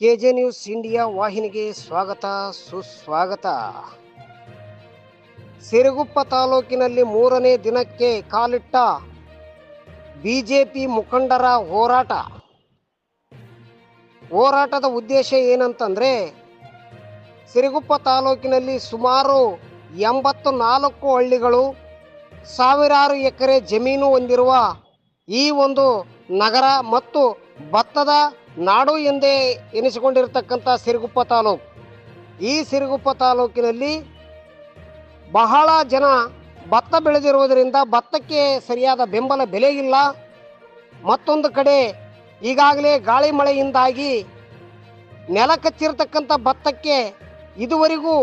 K J news India ವಾಹಿನಿಗೆ ಸ್ವಾಗತ, ಸುಸ್ವಾಗತ. ಸಿರುಗುಪ್ಪ ತಾಲೂಕಿನಲ್ಲಿ ಮೂರನೇ ದಿನಕ್ಕೆ ಕಾಲಿಟ್ಟ ಬಿಜೆಪಿ ಮುಖಂಡರ ಹೋರಾಟ. ಹೋರಾಟದ ಉದ್ದೇಶ ಏನಂತಂದರೆ, ಸಿರುಗುಪ್ಪ ತಾಲೂಕಿನಲ್ಲಿ ಸುಮಾರು ಎಂಬತ್ತು ನಾಲ್ಕು ಹಳ್ಳಿಗಳು, ಸಾವಿರಾರು ಎಕರೆ ಜಮೀನು ಹೊಂದಿರುವ ಈ ಒಂದು ನಗರ ಮತ್ತು ಭತ್ತದ ನಾಡು ಎಂದೇ ಎನಿಸಿಕೊಂಡಿರತಕ್ಕಂಥ ಸಿರುಗುಪ್ಪ ತಾಲೂಕು. ಈ ಸಿರುಗುಪ್ಪ ತಾಲೂಕಿನಲ್ಲಿ ಬಹಳ ಜನ ಭತ್ತ ಬೆಳೆದಿರುವುದರಿಂದ ಭತ್ತಕ್ಕೆ ಸರಿಯಾದ ಬೆಂಬಲ ಬೆಲೆ ಇಲ್ಲ ಮತ್ತೊಂದು ಕಡೆ ಈಗಾಗಲೇ ಗಾಳಿ ಮಳೆಯಿಂದಾಗಿ ನೆಲ ಕಚ್ಚಿರತಕ್ಕಂಥ ಭತ್ತಕ್ಕೆ ಇದುವರೆಗೂ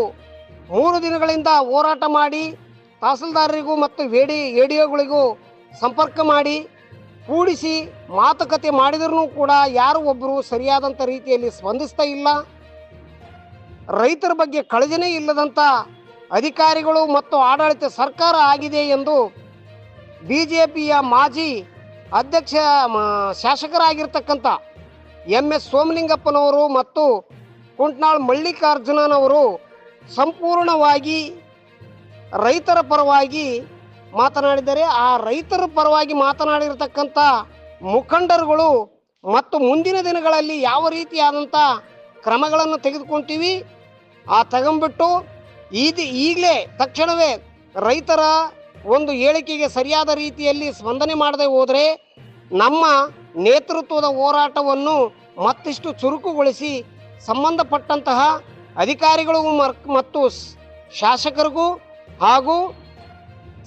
ಮೂರು ದಿನಗಳಿಂದ ಹೋರಾಟ ಮಾಡಿ, ತಹಸೀಲ್ದಾರರಿಗೂ ಮತ್ತು ವೇಡಿ ಎಡಿಒಗಳಿಗೂ ಸಂಪರ್ಕ ಮಾಡಿ ಕೂಡಿಸಿ ಮಾತುಕತೆ ಮಾಡಿದ್ರೂ ಕೂಡ ಯಾರು ಒಬ್ಬರು ಸರಿಯಾದಂಥ ರೀತಿಯಲ್ಲಿ ಸ್ಪಂದಿಸ್ತಾ ಇಲ್ಲ. ರೈತರ ಬಗ್ಗೆ ಕಳಜನೇ ಇಲ್ಲದಂಥ ಅಧಿಕಾರಿಗಳು ಮತ್ತು ಆಡಳಿತ ಸರ್ಕಾರ ಆಗಿದೆ ಎಂದು ಬಿ ಜೆ ಪಿಯ ಮಾಜಿ ಅಧ್ಯಕ್ಷ ಶಾಸಕರಾಗಿರ್ತಕ್ಕಂಥ ಎಂ. ಎಸ್. ಸೋಮಲಿಂಗಪ್ಪನವರು ಮತ್ತು ಕುಂಟ್ನಾಳ್ ಮಲ್ಲಿಕಾರ್ಜುನನವರು ಸಂಪೂರ್ಣವಾಗಿ ರೈತರ ಪರವಾಗಿ ಮಾತನಾಡಿದರೆ ಆ ರೈತರ ಪರವಾಗಿ ಮಾತನಾಡಿರತಕ್ಕಂಥ ಮುಖಂಡರುಗಳು ಮತ್ತು ಮುಂದಿನ ದಿನಗಳಲ್ಲಿ ಯಾವ ರೀತಿಯಾದಂಥ ಕ್ರಮಗಳನ್ನು ತೆಗೆದುಕೊಂತೀವಿ, ಆ ತಗೊಂಬಿಟ್ಟು ಇದು ಈಗಲೇ ತಕ್ಷಣವೇ ರೈತರ ಒಂದು ಹೇಳಿಕೆಗೆ ಸರಿಯಾದ ರೀತಿಯಲ್ಲಿ ಸ್ಪಂದನೆ ಮಾಡದೆ ಹೋದರೆ ನಮ್ಮ ನೇತೃತ್ವದ ಹೋರಾಟವನ್ನು ಮತ್ತಿಷ್ಟು ಚುರುಕುಗೊಳಿಸಿ ಸಂಬಂಧಪಟ್ಟಂತಹ ಅಧಿಕಾರಿಗಳಿಗೂ ಮತ್ತು ಶಾಸಕರಿಗೂ ಹಾಗೂ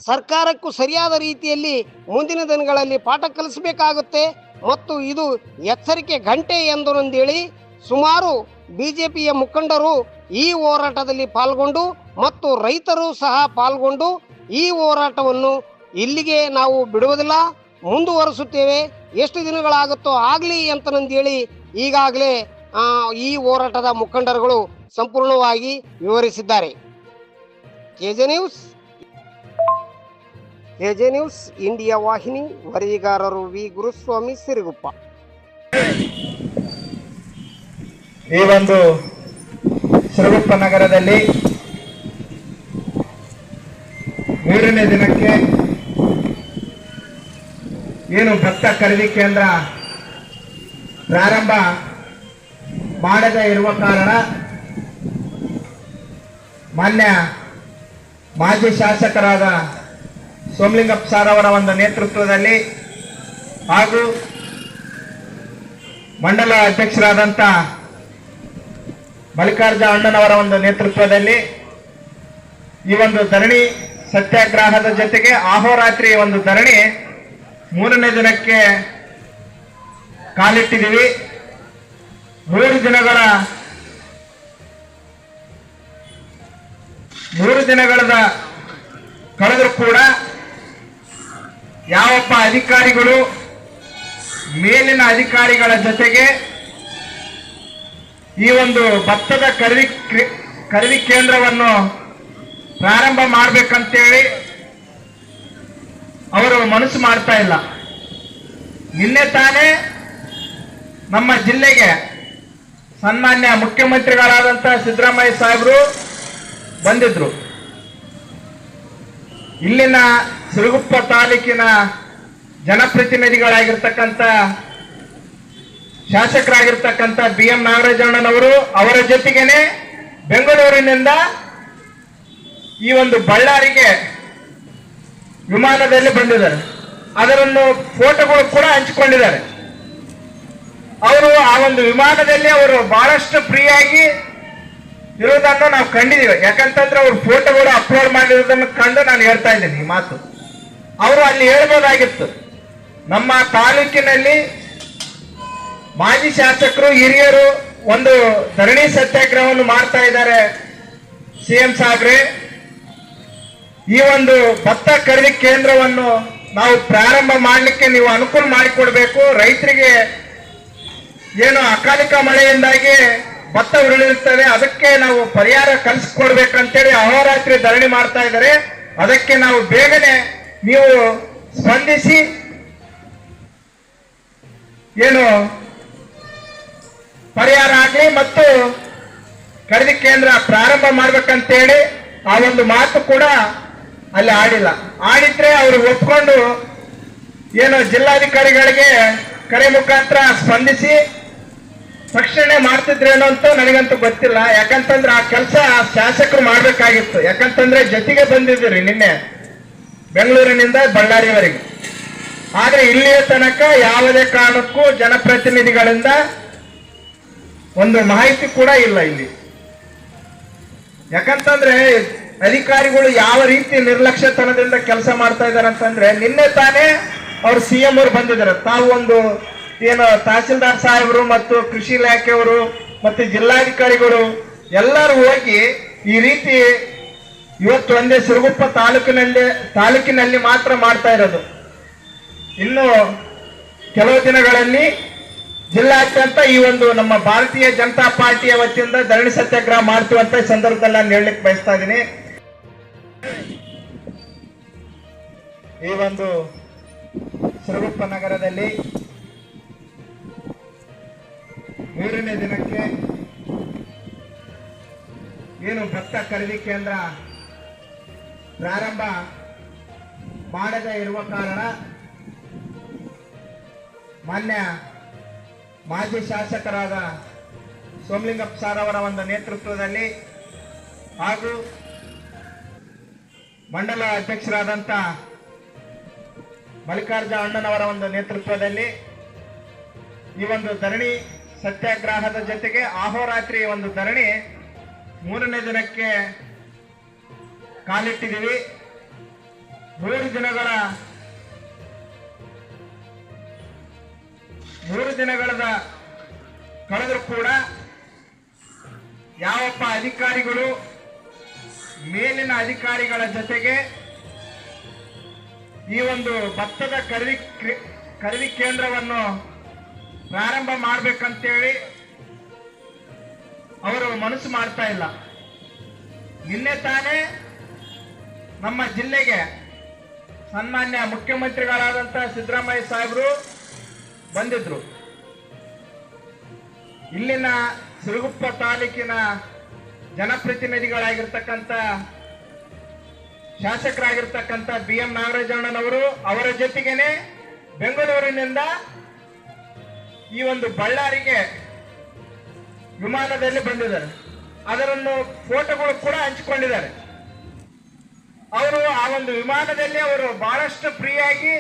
ಸರ್ಕಾರಕ್ಕೂ ಸರಿಯಾದ ರೀತಿಯಲ್ಲಿ ಮುಂದಿನ ದಿನಗಳಲ್ಲಿ ಪಾಠ ಕಲಿಸಬೇಕಾಗುತ್ತೆ. ಮತ್ತು ಇದು ಎಚ್ಚರಿಕೆ ಗಂಟೆ ಎಂದೊಂದೇಳಿ ಸುಮಾರು ಬಿಜೆಪಿಯ ಮುಖಂಡರು ಈ ಹೋರಾಟದಲ್ಲಿ ಪಾಲ್ಗೊಂಡು ಮತ್ತು ರೈತರು ಸಹ ಪಾಲ್ಗೊಂಡು ಈ ಹೋರಾಟವನ್ನು ಇಲ್ಲಿಗೆ ನಾವು ಬಿಡುವುದಿಲ್ಲ, ಮುಂದುವರಿಸುತ್ತೇವೆ. ಎಷ್ಟು ದಿನಗಳಾಗುತ್ತೋ ಆಗಲಿ ಅಂತಂದೇಳಿ ಈಗಾಗಲೇ ಈ ಹೋರಾಟದ ಮುಖಂಡರುಗಳು ಸಂಪೂರ್ಣವಾಗಿ ವಿವರಿಸಿದ್ದಾರೆ. KJ news. KJ news, India ವಾಹಿನಿ, ವರದಿಗಾರರು ವಿ. ಗುರುಸ್ವಾಮಿ ಸಿರುಗುಪ್ಪ. ಈ ಒಂದು ಸಿರುಗುಪ್ಪ ನಗರದಲ್ಲಿ ಮೂರನೇ ದಿನಕ್ಕೆ ಏನು ಭತ್ತ ಖರೀದಿ ಕೇಂದ್ರ ಪ್ರಾರಂಭ ಮಾಡದೇ ಇರುವ ಕಾರಣ ಮಾನ್ಯ ಮಾಜಿ ಶಾಸಕರಾದ ಸೋಮಲಿಂಗಪ್ಪ ಸಾರ್ ಅವರ ಒಂದು ನೇತೃತ್ವದಲ್ಲಿ ಹಾಗೂ ಮಂಡಲ ಅಧ್ಯಕ್ಷರಾದಂಥ ಮಲ್ಲಿಕಾರ್ಜುನ ಅಣ್ಣನವರ ಒಂದು ನೇತೃತ್ವದಲ್ಲಿ ಈ ಒಂದು ಧರಣಿ ಸತ್ಯಾಗ್ರಹದ ಜೊತೆಗೆ ಅಹೋರಾತ್ರಿ ಒಂದು ಧರಣಿ ಮೂರನೇ ದಿನಕ್ಕೆ ಕಾಲಿಟ್ಟಿದ್ದೀವಿ. ಮೂರು ದಿನಗಳ ಮೂರು ದಿನಗಳದ ಕಳೆದರೂ ಕೂಡ ಯಾವೊಬ್ಬ ಅಧಿಕಾರಿಗಳು ಮೇಲಿನ ಅಧಿಕಾರಿಗಳ ಜೊತೆಗೆ ಈ ಒಂದು ಭತ್ತದ ಖರೀದಿ ಖರೀದಿ ಕೇಂದ್ರವನ್ನು ಪ್ರಾರಂಭ ಮಾಡಬೇಕಂತೇಳಿ ಅವರು ಮನಸ್ಸು ಮಾಡ್ತಾ ಇಲ್ಲ. ನಿನ್ನೆ ತಾನೇ ನಮ್ಮ ಜಿಲ್ಲೆಗೆ ಸನ್ಮಾನ್ಯ ಮುಖ್ಯಮಂತ್ರಿಗಳಾದಂಥ ಸಿದ್ದರಾಮಯ್ಯ ಸಾಹೇಬರು ಬಂದಿದ್ರು. ಇಲ್ಲಿನ ಸಿರುಗುಪ್ಪ ತಾಲೂಕಿನ ಜನಪ್ರತಿನಿಧಿಗಳಾಗಿರ್ತಕ್ಕಂಥ ಶಾಸಕರಾಗಿರ್ತಕ್ಕಂಥ ಬಿ ಎಂ ನಾಗರಾಜಣ್ಣನವರು ಅವರ ಜೊತೆಗೇನೆ ಬೆಂಗಳೂರಿನಿಂದ ಈ ಒಂದು ಬಳ್ಳಾರಿಗೆ ವಿಮಾನದಲ್ಲಿ ಬಂದಿದ್ದಾರೆ. ಅದರನ್ನು ಫೋಟೋಗಳು ಕೂಡ ಹಂಚಿಕೊಂಡಿದ್ದಾರೆ. ಅವರು ಆ ಒಂದು ವಿಮಾನದಲ್ಲಿ ಅವರು ಬಹಳಷ್ಟು ಫ್ರೀಯಾಗಿ ಇರುವುದನ್ನು ನಾವು ಕಂಡಿದ್ದೀವಿ ಯಾಕಂತಂದ್ರೆ ಅವ್ರ ಫೋಟೋಗಳು ಅಪ್ಲೋಡ್ ಮಾಡಿರೋದನ್ನು ಕಂಡು ನಾನು ಹೇಳ್ತಾ ಇದ್ದೀನಿ ಈ ಮಾತು. ಅವರು ಅಲ್ಲಿ ಹೇಳ್ಬೋದಾಗಿತ್ತು. ನಮ್ಮ ತಾಲೂಕಿನಲ್ಲಿ ಮಾಜಿ ಶಾಸಕರು, ಹಿರಿಯರು ಒಂದು ಧರಣಿ ಸತ್ಯಾಗ್ರಹವನ್ನು ಮಾಡ್ತಾ ಇದ್ದಾರೆ ಸಿಎಂ ಸಾಬ್ರೆ. ಈ ಒಂದು ಭತ್ತ ಖರೀದಿ ಕೇಂದ್ರವನ್ನು ನಾವು ಪ್ರಾರಂಭ ಮಾಡಲಿಕ್ಕೆ ನೀವು ಅನುಕೂಲ ಮಾಡಿಕೊಡ್ಬೇಕು. ರೈತರಿಗೆ ಏನು ಅಕಾಲಿಕ ಮಳೆಯಿಂದಾಗಿ ಭತ್ತ ಉರುಳಿರುತ್ತದೆ ಅದಕ್ಕೆ ನಾವು ಪರಿಹಾರ ಕಲ್ಸ್ಕೊಡ್ಬೇಕಂತೇಳಿ ಅಹೋರಾತ್ರಿ ಧರಣಿ ಮಾಡ್ತಾ ಇದ್ದಾರೆ. ಅದಕ್ಕೆ ನಾವು ಬೇಗನೆ ನೀವು ಸ್ಪಂದಿಸಿ. ಏನು? ಪರಿಹಾರ ಆಗಲಿ ಮತ್ತು ಖರೀದಿ ಕೇಂದ್ರ ಪ್ರಾರಂಭ ಮಾಡ್ಬೇಕಂತೇಳಿ ಆ ಒಂದು ಮಾತು ಕೂಡ ಅಲ್ಲಿ ಆಡಿಲ್ಲ. ಆಡಿದ್ರೆ ಅವರು ಒಪ್ಕೊಂಡು ಏನು ಜಿಲ್ಲಾಧಿಕಾರಿಗಳಿಗೆ ಕರೆ ಮುಖಾಂತರ ಸ್ಪಂದಿಸಿ. ತಕ್ಷಣ ಮಾಡ್ತಿದ್ರೇನೋ ಅಂತ ನನಗಂತೂ ಗೊತ್ತಿಲ್ಲ. ಯಾಕಂತಂದ್ರೆ ಆ ಕೆಲಸ ಆ ಶಾಸಕರು ಮಾಡ್ಬೇಕಾಗಿತ್ತು. ಯಾಕಂತಂದ್ರೆ ಜೊತೆಗೆ ಬಂದಿದ್ದೀರಿ ನಿನ್ನೆ ಬೆಂಗಳೂರಿನಿಂದ ಬಳ್ಳಾರಿವರೆಗೆ. ಆದ್ರೆ ಇಲ್ಲಿಯ ತನಕ ಯಾವುದೇ ಕಾರಣಕ್ಕೂ ಜನಪ್ರತಿನಿಧಿಗಳಿಂದ ಒಂದು ಮಾಹಿತಿ ಕೂಡ ಇಲ್ಲ ಇಲ್ಲಿ. ಯಾಕಂತಂದ್ರೆ ಅಧಿಕಾರಿಗಳು ಯಾವ ರೀತಿ ನಿರ್ಲಕ್ಷ್ಯತನದಿಂದ ಕೆಲಸ ಮಾಡ್ತಾ ಇದ್ದಾರೆ ಅಂತಂದ್ರೆ ನಿನ್ನೆ ತಾನೇ ಅವ್ರು ಸಿ ಎಂ ಅವ್ರು ಬಂದಿದ್ದಾರೆ. ತಾವು ಒಂದು ಏನು ತಹಸೀಲ್ದಾರ್ ಸಾಹೇಬರು ಮತ್ತು ಕೃಷಿ ಇಲಾಖೆಯವರು ಮತ್ತು ಜಿಲ್ಲಾಧಿಕಾರಿಗಳು ಎಲ್ಲರೂ ಹೋಗಿ ಈ ರೀತಿ ಇವತ್ತು ಒಂದೇ ಸಿರುಗುಪ್ಪ ತಾಲೂಕಿನಲ್ಲಿ ತಾಲೂಕಿನಲ್ಲಿ ಮಾತ್ರ ಮಾಡ್ತಾ ಇರೋದು. ಇನ್ನು ಕೆಲವು ದಿನಗಳಲ್ಲಿ ಜಿಲ್ಲಾದ್ಯಂತ ಈ ಒಂದು ನಮ್ಮ ಭಾರತೀಯ ಜನತಾ ಪಾರ್ಟಿಯ ವತಿಯಿಂದ ಧರಣಿ ಸತ್ಯಾಗ್ರಹ ಮಾಡ್ತೀವಂತ ಈ ಸಂದರ್ಭದಲ್ಲಿ ನಾನು ಹೇಳಲಿಕ್ಕೆ ಬಯಸ್ತಾ ಇದ್ದೀನಿ. ಈ ಒಂದು ಸಿರುಗುಪ್ಪ ನಗರದಲ್ಲಿ ಮೂರನೇ ದಿನಕ್ಕೆ ಏನು ಭತ್ತ ಖರೀದಿ ಕೇಂದ್ರ ಪ್ರಾರಂಭ ಮಾಡದೇ ಇರುವ ಕಾರಣ ಮಾನ್ಯ ಮಾಜಿ ಶಾಸಕರಾದ ಸೋಮಲಿಂಗಪ್ಪ ಸಾರ್ ಅವರ ಒಂದು ನೇತೃತ್ವದಲ್ಲಿ ಹಾಗೂ ಮಂಡಲ ಅಧ್ಯಕ್ಷರಾದಂಥ ಮಲ್ಲಿಕಾರ್ಜುನ ಅಣ್ಣನವರ ಒಂದು ನೇತೃತ್ವದಲ್ಲಿ ಈ ಒಂದು ಧರಣಿ ಸತ್ಯಾಗ್ರಹದ ಜೊತೆಗೆ ಅಹೋರಾತ್ರಿ ಒಂದು ಧರಣಿ. ಮೂರನೇ ದಿನಕ್ಕೆ ಕಾಲಿಟ್ಟಿದ್ದೀವಿ. ಮೂರು ದಿನಗಳ ಮೂರು ದಿನಗಳದ ಕಳೆದರೂ ಕೂಡ ಯಾವಪ್ಪ ಅಧಿಕಾರಿಗಳು, ಮೇಲಿನ ಅಧಿಕಾರಿಗಳ ಜೊತೆಗೆ ಈ ಒಂದು ಭತ್ತದ ಖರೀದಿ ಖರೀದಿ ಕೇಂದ್ರವನ್ನು ಪ್ರಾರಂಭ ಮಾಡ್ಬೇಕಂತೇಳಿ ಅವರು ಮನಸ್ಸು ಮಾಡ್ತಾ ಇಲ್ಲ. ನಿನ್ನೆ ತಾನೇ ನಮ್ಮ ಜಿಲ್ಲೆಗೆ ಸನ್ಮಾನ್ಯ ಮುಖ್ಯಮಂತ್ರಿಗಳಾದಂತಹ ಸಿದ್ದರಾಮಯ್ಯ ಸಾಹೇಬರು ಬಂದಿದ್ರು. ಇಲ್ಲಿನ ಸಿರುಗುಪ್ಪ ತಾಲೂಕಿನ ಜನಪ್ರತಿನಿಧಿಗಳಾಗಿರ್ತಕ್ಕಂಥ ಶಾಸಕರಾಗಿರ್ತಕ್ಕಂಥ ಬಿ ಎಂ ನಾಗರಾಜಣ್ಣನವರು ಅವರ ಜೊತೆಗೇನೆ ಬೆಂಗಳೂರಿನಿಂದ ಈ ಒಂದು ಬಳ್ಳಾರಿಗೆ ವಿಮಾನದಲ್ಲಿ ಬಂದಿದ್ದಾರೆ. ಅದರನ್ನು ಫೋಟೋಗಳು ಕೂಡ ಹಂಚಿಕೊಂಡಿದ್ದಾರೆ. ಅವರು ಆ ಒಂದು ವಿಮಾನದಲ್ಲಿ ಅವರು ಬಹಳಷ್ಟು ಫ್ರೀಯಾಗಿ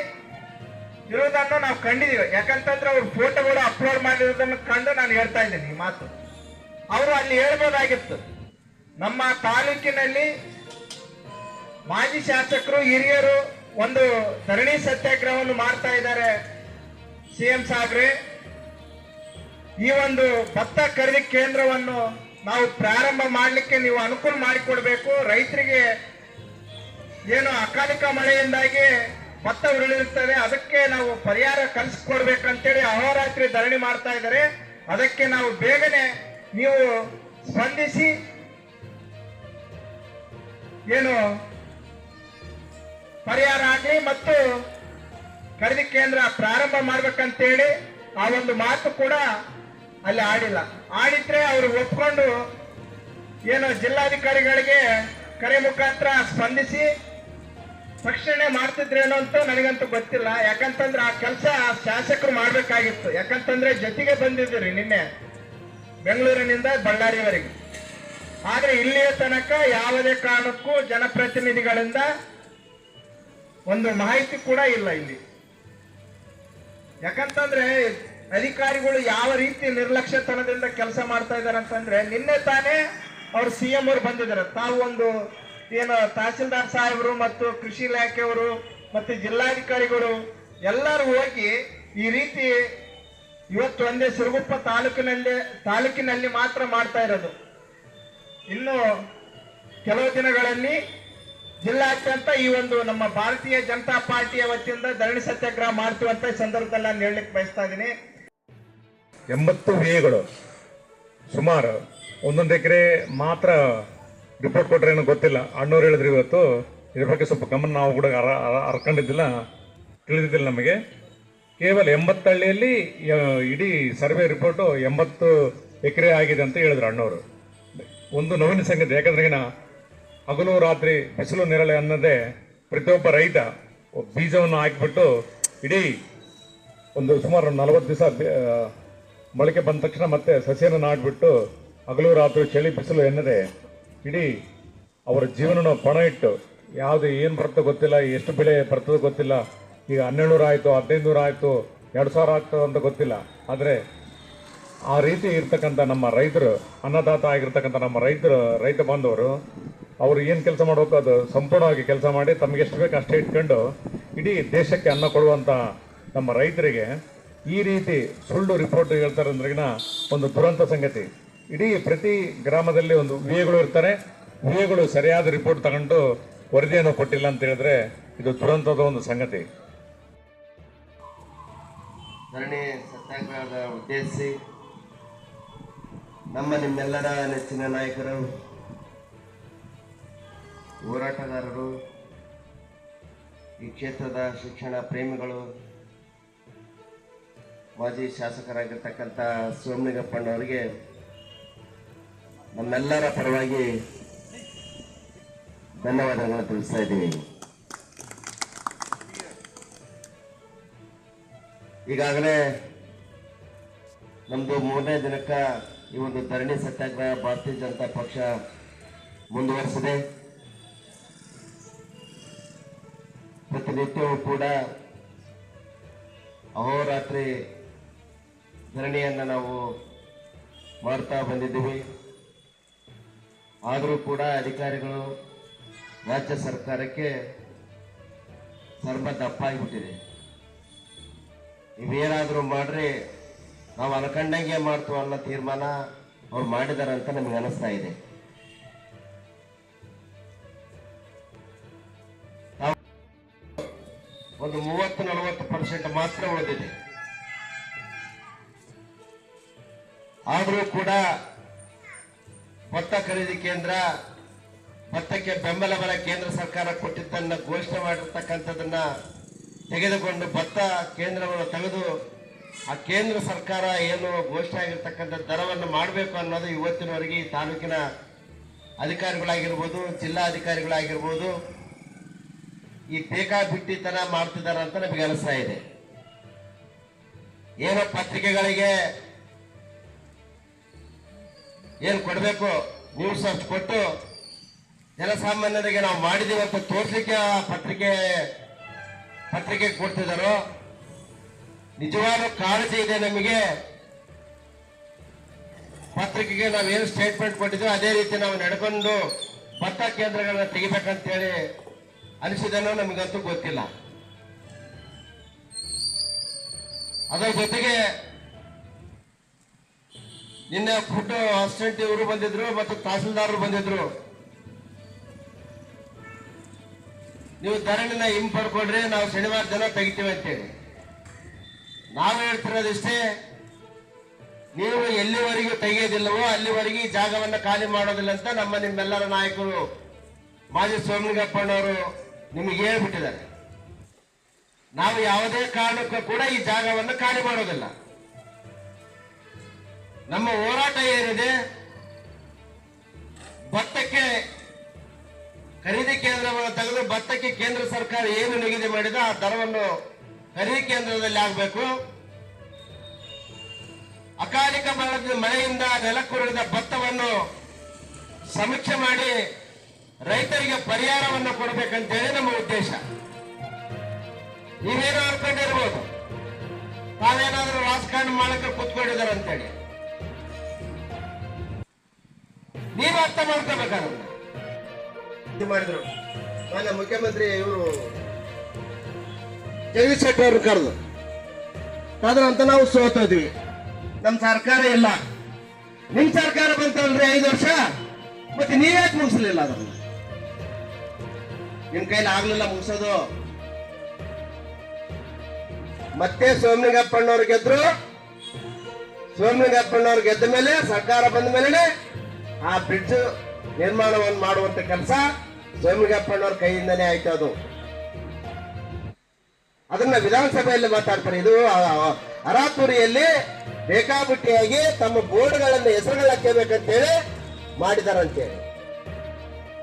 ಇರುವುದನ್ನು ನಾವು ಕಂಡಿದ್ದೀವಿ. ಯಾಕಂತಂದ್ರೆ ಅವ್ರ ಫೋಟೋಗಳು ಅಪ್ಲೋಡ್ ಮಾಡಿರೋದನ್ನು ಕಂಡು ನಾನು ಹೇಳ್ತಾ ಇದ್ದೀನಿ ಈ ಮಾತು. ಅವರು ಅಲ್ಲಿ ಹೇಳ್ಬೋದಾಗಿತ್ತು. ನಮ್ಮ ತಾಲೂಕಿನಲ್ಲಿ ಮಾಜಿ ಶಾಸಕರು, ಹಿರಿಯರು ಒಂದು ಧರಣಿ ಸತ್ಯಾಗ್ರಹವನ್ನು ಮಾಡ್ತಾ ಇದ್ದಾರೆ. ಸಿ ಎಂ ಸಾಹೇಬ್ರೆ ಈ ಒಂದು ಭತ್ತ ಖರೀದಿ ಕೇಂದ್ರವನ್ನು ನಾವು ಪ್ರಾರಂಭ ಮಾಡಲಿಕ್ಕೆ ನೀವು ಅನುಕೂಲ ಮಾಡಿಕೊಡ್ಬೇಕು. ರೈತರಿಗೆ ಏನು ಅಕಾಲಿಕ ಮಳೆಯಿಂದಾಗಿ ಭತ್ತ ಉರುಳಿರುತ್ತದೆ, ಅದಕ್ಕೆ ನಾವು ಪರಿಹಾರ ಕಲಿಸ್ಕೊಡ್ಬೇಕಂತೇಳಿ ಅಹೋರಾತ್ರಿ ಧರಣಿ ಮಾಡ್ತಾ ಇದ್ದಾರೆ. ಅದಕ್ಕೆ ನಾವು ಬೇಗನೆ ನೀವು ಸ್ಪಂದಿಸಿ ಏನು ಪರಿಹಾರ ಆಗಲಿ ಮತ್ತು ಖರೀದಿ ಕೇಂದ್ರ ಪ್ರಾರಂಭ ಮಾಡ್ಬೇಕಂತೇಳಿ ಆ ಒಂದು ಮಾತು ಕೂಡ ಅಲ್ಲಿ ಆಡಿಲ್ಲ. ಆಡಿದ್ರೆ ಅವರು ಒಪ್ಕೊಂಡು ಏನು ಜಿಲ್ಲಾಧಿಕಾರಿಗಳಿಗೆ ಕರೆ ಮುಖಾಂತರ ಸ್ಪಂದಿಸಿ ತಕ್ಷಣ ಮಾಡ್ತಿದ್ರೇನೋ ಅಂತ ನನಗಂತೂ ಗೊತ್ತಿಲ್ಲ. ಯಾಕಂತಂದ್ರೆ ಆ ಕೆಲಸ ಶಾಸಕರು ಮಾಡಬೇಕಾಗಿತ್ತು. ಯಾಕಂತಂದ್ರೆ ಜೊತೆಗೆ ಬಂದಿದ್ದೀರಿ ನಿನ್ನೆ ಬೆಂಗಳೂರಿನಿಂದ ಬಳ್ಳಾರಿವರೆಗೆ. ಆದ್ರೆ ಇಲ್ಲಿಯ ತನಕ ಯಾವುದೇ ಕಾರಣಕ್ಕೂ ಜನಪ್ರತಿನಿಧಿಗಳಿಂದ ಒಂದು ಮಾಹಿತಿ ಕೂಡ ಇಲ್ಲ ಇಲ್ಲಿ. ಯಾಕಂತಂದ್ರೆ ಅಧಿಕಾರಿಗಳು ಯಾವ ರೀತಿ ನಿರ್ಲಕ್ಷ್ಯತನದಿಂದ ಕೆಲಸ ಮಾಡ್ತಾ ಇದ್ದಾರೆ ಅಂತಂದ್ರೆ, ನಿನ್ನೆ ತಾನೇ ಅವ್ರು ಸಿ ಎಂ ಅವರು ಬಂದಿದ್ದಾರೆ. ತಾವು ಒಂದು ಏನು ತಹಸೀಲ್ದಾರ್ ಸಾಹೇಬರು ಮತ್ತು ಕೃಷಿ ಇಲಾಖೆಯವರು ಮತ್ತು ಜಿಲ್ಲಾಧಿಕಾರಿಗಳು ಎಲ್ಲರೂ ಹೋಗಿ ಈ ರೀತಿ ಇವತ್ತು ಒಂದೇ ಸಿರುಗುಪ್ಪ ತಾಲೂಕಿನಲ್ಲಿ ತಾಲೂಕಿನಲ್ಲಿ ಮಾತ್ರ ಮಾಡ್ತಾ ಇರೋದು. ಇನ್ನು ಕೆಲವು ದಿನಗಳಲ್ಲಿ ಜಿಲ್ಲಾದ್ಯಂತ ಈ ಒಂದು ನಮ್ಮ ಭಾರತೀಯ ಜನತಾ ಪಾರ್ಟಿಯ ವತಿಯಿಂದ ಧರಣಿ ಸತ್ಯಾಗ್ರಹ ಮಾಡ್ತೀವಂತ ಈ ಸಂದರ್ಭದಲ್ಲಿ ನಾನು ಹೇಳಲಿಕ್ಕೆ ಬಯಸ್ತಾ ಇದ್ದೀನಿ. ಎಂಬತ್ತು ವಿಎಗಳು ಸುಮಾರು ಒಂದೊಂದು ಎಕರೆ ಮಾತ್ರ ರಿಪೋರ್ಟ್ ಕೊಟ್ರೆ ಏನೋ ಗೊತ್ತಿಲ್ಲ. ಅಣ್ಣವ್ರು ಹೇಳಿದ್ರು ಇವತ್ತು, ಇದ್ರ ಬಗ್ಗೆ ಸ್ವಲ್ಪ ಗಮನ ನಾವು ಕೂಡ ಅರ- ಅರ- ಅರ್ಕೊಂಡಿದ್ದಿಲ್ಲ. ತಿಳಿದಿದ್ದಿಲ್ಲ ನಮಗೆ. ಕೇವಲ ಎಂಬತ್ತು ಹಳ್ಳಿಯಲ್ಲಿ ಇಡೀ ಸರ್ವೆ ರಿಪೋರ್ಟು ಎಂಬತ್ತು ಎಕರೆ ಆಗಿದೆ ಅಂತ ಹೇಳಿದ್ರು ಅಣ್ಣವರು. ಒಂದು ನೋವಿನ ಸಂಗತಿ, ಯಾಕಂದ್ರೆ ಹಗಲು ರಾತ್ರಿ ಬಿಸಿಲು ನೆರಳೆ ಅನ್ನೋದೇ ಪ್ರತಿಯೊಬ್ಬ ರೈತ ಬೀಜವನ್ನು ಹಾಕಿಬಿಟ್ಟು ಇಡೀ ಒಂದು ಸುಮಾರು ನಲವತ್ತು ದಿವಸ ಮೊಳಕೆ ಬಂದ ತಕ್ಷಣ ಮತ್ತೆ ಸಸಿಯನ್ನು ನಾಡಿಬಿಟ್ಟು ಹಗಲು ರಾತ್ರಿ ಚಳಿ ಬಿಸಿಲು ಎನ್ನದೆ ಇಡೀ ಅವರ ಜೀವನನ ಪಣ ಇಟ್ಟು ಯಾವುದು ಏನು ಬರ್ತದೆ ಗೊತ್ತಿಲ್ಲ, ಎಷ್ಟು ಬೆಳೆ ಬರ್ತದೆ ಗೊತ್ತಿಲ್ಲ, ಈಗ ಹನ್ನೆರಡು ನೂರು ಆಯಿತು ಹದಿನೈದು ನೂರು ಆಯಿತು, ಎರಡು ಸಾವಿರ ಆಗ್ತದೆ ಅಂತ ಗೊತ್ತಿಲ್ಲ. ಆದರೆ ಆ ರೀತಿ ಇರ್ತಕ್ಕಂಥ ನಮ್ಮ ರೈತರು, ಅನ್ನದಾತ ಆಗಿರ್ತಕ್ಕಂಥ ನಮ್ಮ ರೈತರು, ರೈತ ಬಾಂಧವರು, ಅವರು ಏನು ಕೆಲಸ ಮಾಡಬೇಕು ಅದು ಸಂಪೂರ್ಣವಾಗಿ ಕೆಲಸ ಮಾಡಿ ತಮಗೆ ಎಷ್ಟು ಬೇಕು ಅಷ್ಟೇ ಇಟ್ಕೊಂಡು ಇಡೀ ದೇಶಕ್ಕೆ ಅನ್ನ ಕೊಡುವಂಥ ನಮ್ಮ ರೈತರಿಗೆ ಈ ರೀತಿ ಸುಳ್ಳು ರಿಪೋರ್ಟ್ ಹೇಳ್ತಾರೆ ಅಂದ್ರಗಿನ ಒಂದು ದುರಂತ ಸಂಗತಿ. ಇಡೀ ಪ್ರತಿ ಗ್ರಾಮದಲ್ಲಿ ಒಂದು ವಿಎಗಳು ಇರ್ತಾರೆ. ವಿಎಗಳು ಸರಿಯಾದ ರಿಪೋರ್ಟ್ ತಗೊಂಡು ವರದಿಯನ್ನು ಕೊಟ್ಟಿಲ್ಲ ಅಂತ ಹೇಳಿದ್ರೆ ಇದು ದುರಂತದ ಒಂದು ಸಂಗತಿ. ಧರಣಿ ಸತ್ಯಾಗ್ರಹದ ಉದ್ದೇಶಿಸಿ ನಮ್ಮ ನಿಮ್ಮೆಲ್ಲರ ನೆಚ್ಚಿನ ನಾಯಕರು, ಹೋರಾಟಗಾರರು, ಈ ಕ್ಷೇತ್ರದ ಶಿಕ್ಷಣ ಪ್ರೇಮಿಗಳು ಮಾಜಿ ಶಾಸಕರಾಗಿರ್ತಕ್ಕಂಥ ಸೋಮಲಿಂಗಪ್ಪಣ್ಣವರಿಗೆ ನಮ್ಮೆಲ್ಲರ ಪರವಾಗಿ ಧನ್ಯವಾದಗಳನ್ನು ತಿಳಿಸ್ತಾ ಇದ್ದೀವಿ. ಈಗಾಗಲೇ ನಮ್ಮದು ಮೂರನೇ ದಿನಕ್ಕೆ ಈ ಒಂದು ಧರಣಿ ಸತ್ಯಾಗ್ರಹ ಭಾರತೀಯ ಜನತಾ ಪಕ್ಷ ಮುಂದುವರೆಸಿದೆ. ಪ್ರತಿನಿತ್ಯವೂ ಕೂಡ ಅಹೋರಾತ್ರಿ ಧರಣಿಯನ್ನು ನಾವು ಮಾಡ್ತಾ ಬಂದಿದ್ದೀವಿ. ಆದರೂ ಕೂಡ ಅಧಿಕಾರಿಗಳು ರಾಜ್ಯ ಸರ್ಕಾರಕ್ಕೆ ಸರ್ವ ದಪ್ಪಾಗಿಬಿಟ್ಟಿದೆ. ಇವೇನಾದರೂ ಮಾಡ್ರಿ, ನಾವು ಅನ್ಕಂಡಂಗೆ ಮಾಡ್ತೀವಿ ಅನ್ನೋ ತೀರ್ಮಾನ ಅವ್ರು ಮಾಡಿದಾರೆ ಅಂತ ನಮಗೆ ಅನಿಸ್ತಾ ಇದೆ. ಒಂದು ಮೂವತ್ತು ನಲವತ್ತು ಪರ್ಸೆಂಟ್ ಮಾತ್ರ ಉಳಿದಿದೆ. ಆದರೂ ಕೂಡ ಭತ್ತ ಖರೀದಿ ಕೇಂದ್ರ, ಭತ್ತಕ್ಕೆ ಬೆಂಬಲ ಬಲ ಕೇಂದ್ರ ಸರ್ಕಾರ ಕೊಟ್ಟಿದ್ದನ್ನ ಘೋಷಣೆ ಮಾಡಿರ್ತಕ್ಕಂಥದ್ದನ್ನ ತೆಗೆದುಕೊಂಡು ಭತ್ತ ಕೇಂದ್ರವನ್ನು ತೆಗೆದು ಆ ಕೇಂದ್ರ ಸರ್ಕಾರ ಏನು ಘೋಷಣೆ ಆಗಿರ್ತಕ್ಕಂಥ ದರವನ್ನು ಮಾಡಬೇಕು ಅನ್ನೋದು ಇವತ್ತಿನವರೆಗೆ ಈ ತಾಲೂಕಿನ ಅಧಿಕಾರಿಗಳಾಗಿರ್ಬೋದು ಜಿಲ್ಲಾ ಅಧಿಕಾರಿಗಳಾಗಿರ್ಬೋದು ಈ ಬೇಕಾಬಿಟ್ಟಿತನ ಮಾಡ್ತಿದ್ದಾರೆ ಅಂತ ನಮಗೆ ಅನಿಸ್ತಾ ಇದೆ. ಏನೋ ಪತ್ರಿಕೆಗಳಿಗೆ ಏನು ಕೊಡಬೇಕು? ನ್ಯೂಸ್ ಅಷ್ಟು ಕೊಟ್ಟು ಜನಸಾಮಾನ್ಯರಿಗೆ ನಾವು ಮಾಡಿದ್ದೀವಿ ಅಂತ ತೋರಿಸಲಿಕ್ಕೆ ಆ ಪತ್ರಿಕೆ ಪತ್ರಿಕೆ ಕೊಡ್ತಿದ್ದಾರೋ ನಿಜವಾದ ಕಾಳಜಿ ಇದೆ ನಮಗೆ. ಪತ್ರಿಕೆಗೆ ನಾವು ಏನು ಸ್ಟೇಟ್ಮೆಂಟ್ ಕೊಟ್ಟಿದ್ವಿ ಅದೇ ರೀತಿ ನಾವು ನಡ್ಕೊಂಡು ಭತ್ತ ಕೇಂದ್ರಗಳನ್ನ ತೆಗಿಬೇಕಂತೇಳಿ ಅನಿಸಿದನೋ ನಮಗಂತೂ ಗೊತ್ತಿಲ್ಲ. ಅದರ ಜೊತೆಗೆ ನಿನ್ನೆ ಫುಡ್ ಅಸಿಸ್ಟೆಂಟ್ ಇವರು ಬಂದಿದ್ರು ಮತ್ತು ತಹಸೀಲ್ದಾರರು ಬಂದಿದ್ರು. ನೀವು ಧರಣಿನ ಹಿಂಪಡ್ಕೊಡ್ರಿ ನಾವು ಶನಿವಾರ ದಿನ ತೆಗಿತೀವಿ ಅಂತೇಳಿ. ನಾವು ಹೇಳ್ತಿರೋದಿಷ್ಟೇ, ನೀವು ಎಲ್ಲಿವರೆಗೂ ತೆಗೆಯೋದಿಲ್ಲವೋ ಅಲ್ಲಿವರೆಗೆ ಈ ಜಾಗವನ್ನು ಖಾಲಿ ಮಾಡೋದಿಲ್ಲ ಅಂತ ನಮ್ಮ ನಿಮ್ಮೆಲ್ಲರ ನಾಯಕರು ಮಾಜಿ ಸೋಮಲಿಂಗಪ್ಪನವರು ನಿಮಗೆ ಹೇಳ್ಬಿಟ್ಟಿದ್ದಾರೆ. ನಾವು ಯಾವುದೇ ಕಾರಣಕ್ಕೂ ಕೂಡ ಈ ಜಾಗವನ್ನು ಖಾಲಿ ಮಾಡೋದಿಲ್ಲ. ನಮ್ಮ ಹೋರಾಟ ಏನಿದೆ? ಭತ್ತಕ್ಕೆ ಖರೀದಿ ಕೇಂದ್ರವನ್ನು ತೆಗೆದು ಭತ್ತಕ್ಕೆ ಕೇಂದ್ರ ಸರ್ಕಾರ ಏನು ನಿಗದಿ ಮಾಡಿದ, ಆ ದರವನ್ನು ಖರೀದಿ ಕೇಂದ್ರದಲ್ಲಿ ಆಗಬೇಕು ಅಕಾಲಿಕ ಮಳೆ ಮಳೆಯಿಂದ ನೆಲಕ್ಕುರುಳಿದ ಭತ್ತವನ್ನು ಸಮೀಕ್ಷೆ ಮಾಡಿ ರೈತರಿಗೆ ಪರಿಹಾರವನ್ನು ಕೊಡಬೇಕಂತೇಳಿ ನಮ್ಮ ಉದ್ದೇಶ. ನೀವೇನೋ ಅನ್ಕೊಂಡಿರ್ಬೋದು ತಾವೇನಾದರೂ ರಾಜಕಾರಣ ಮಾಡಕ್ಕೆ ಕೂತ್ಕೊಂಡಿದ್ದಾರೆ ಅಂತೇಳಿ ನೀವು ಅರ್ಥ ಮಾಡ್ಕೋಬೇಕಾದ್ರೆ. ಮಾಡಿದ್ರು. ಮಾನ್ಯ ಮುಖ್ಯಮಂತ್ರಿ ಇವರು ಜಗದೀಶ್ ಶೆಟ್ಟಿ ಅವರು ಕರೆದು. ಅಂತ ನಾವು ಸೋತೋದ್ವಿ ನಮ್ಮ ಸರ್ಕಾರ ಇಲ್ಲ. ನಿಮ್ ಸರ್ಕಾರ ಬಂತಲ್ರಿ ಐದು ವರ್ಷ. ಮತ್ತೆ ನೀವ್ಯಾಕೆ ಮುಗಿಸ್ಲಿಲ್ಲ ಅದನ್ನ? ನಿಮ್ ಕೈಲಿ ಆಗ್ಲಿಲ್ಲ ಮುಗಿಸೋದು. ಮತ್ತೆ ಸೋಮಲಿಂಗಪ್ಪಣ್ಣವ್ರು ಗೆದ್ರು. ಸೋಮಲಿಂಗಪ್ಪಣ್ಣವ್ರು ಗೆದ್ದ ಮೇಲೆ ಸರ್ಕಾರ ಬಂದ ಮೇಲೆ ಆ ಬ್ರಿಡ್ಜ್ ನಿರ್ಮಾಣವನ್ನು ಮಾಡುವಂತ ಕೆಲಸ ಸೋಮಲಿಂಗಪ್ಪಣ್ಣವ್ರ ಕೈಯಿಂದನೇ ಆಯ್ತು ಅದು. ಅದನ್ನ ವಿಧಾನಸಭೆಯಲ್ಲಿ ಮಾತಾಡ್ತಾರೆ. ಇದು ಅರಾಪುರಿಯಲ್ಲಿ ಬೇಕಾಬಿಟ್ಟಿಯಾಗಿ ತಮ್ಮ ಬೋರ್ಡ್ಗಳನ್ನ ಹೆಸರುಗಳು ಹಾಕಬೇಕಂತೇಳಿ ಮಾಡಿದಾರಂತೇಳಿ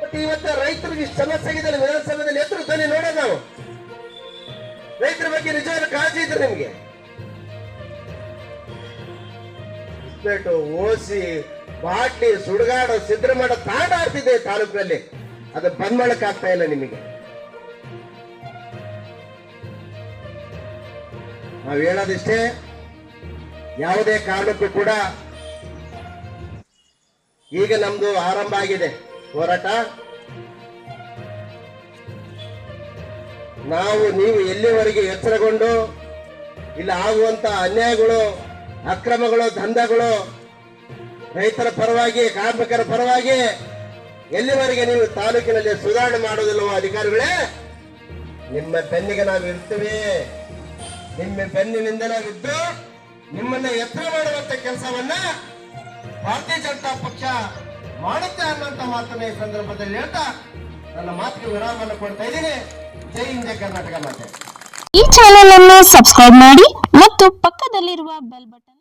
ಬಟ್ ಇವತ್ತು ರೈತರಿಗೆ ಸಮಸ್ಯೆ ಆಗಿದೆ ವಿಧಾನಸಭೆಯಲ್ಲಿ ಎದುರು ಧ್ವನಿ ನೋಡೋದು ನಾವು. ರೈತರ ಬಗ್ಗೆ ನಿಜವಾದ ಕಾಳಜಿ ಇದ್ರೆ ನಿಮ್ಗೆ. ಇಸ್ಪೇಟು ಓಸಿ ಬಾಟ್ಲಿ ಸುಡುಗಾಡ ಸಿದ್ದರಮಠ ತಾಂಡ ಆಡ್ತಿದೆ ತಾಲೂಕಿನಲ್ಲಿ ಅದು ಬಂದ್ ಮಾಡಕ್ಕಾಗ್ತಾ ಇಲ್ಲ ನಿಮಗೆ. ನಾವ್ ಹೇಳೋದಿಷ್ಟೇ, ಯಾವುದೇ ಕಾರಣಕ್ಕೂ ಕೂಡ ಈಗ ನಮ್ದು ಆರಂಭ ಆಗಿದೆ. ಹೋರಾಟ. ನಾವು ನೀವು ಎಲ್ಲಿವರೆಗೆ ಎಚ್ಚರಗೊಂಡು, ಇಲ್ಲಿ ಆಗುವಂತ ಅನ್ಯಾಯಗಳು ಅಕ್ರಮಗಳು, ದಂಧಗಳು, ರೈತರ ಪರವಾಗಿ, ಕಾರ್ಮಿಕರ ಪರವಾಗಿ ಎಲ್ಲಿವರೆಗೆ ನೀವು ತಾಲೂಕಿನಲ್ಲಿ ಸುಧಾರಣೆ ಮಾಡೋದಿಲ್ಲವೋ ಅಧಿಕಾರಿಗಳೇ, ನಿಮ್ಮ ಬೆನ್ನಿಗೆ ನಾವು ಇರ್ತೀವಿ ನಿಮ್ಮ ಬೆನ್ನಿನಿಂದ ನಾವಿದ್ದು ನಿಮ್ಮನ್ನ ಎತ್ತರ ಮಾಡುವಂತ ಕೆಲಸವನ್ನ ಭಾರತೀಯ ಜನತಾ ಪಕ್ಷ ಮಾಡುತ್ತೆ ಅನ್ನುವಂತ ಮಾತನ್ನ ಈ ಸಂದರ್ಭದಲ್ಲಿ ಹೇಳ್ತಾ ನನ್ನ ಮಾತಿಗೆ ವಿರಾಮವನ್ನು ಕೊಡ್ತಾ ಇದ್ದೀನಿ. ಜೈ ಹಿಂದೆ ಕರ್ನಾಟಕ ಮಾತೆ. ಈ ಚಾನೆಲ್ ಅನ್ನು ಸಬ್ಸ್ಕ್ರೈಬ್ ಮಾಡಿ ಮತ್ತು ಪಕ್ಕದಲ್ಲಿರುವ ಬೆಲ್ ಬಟನ್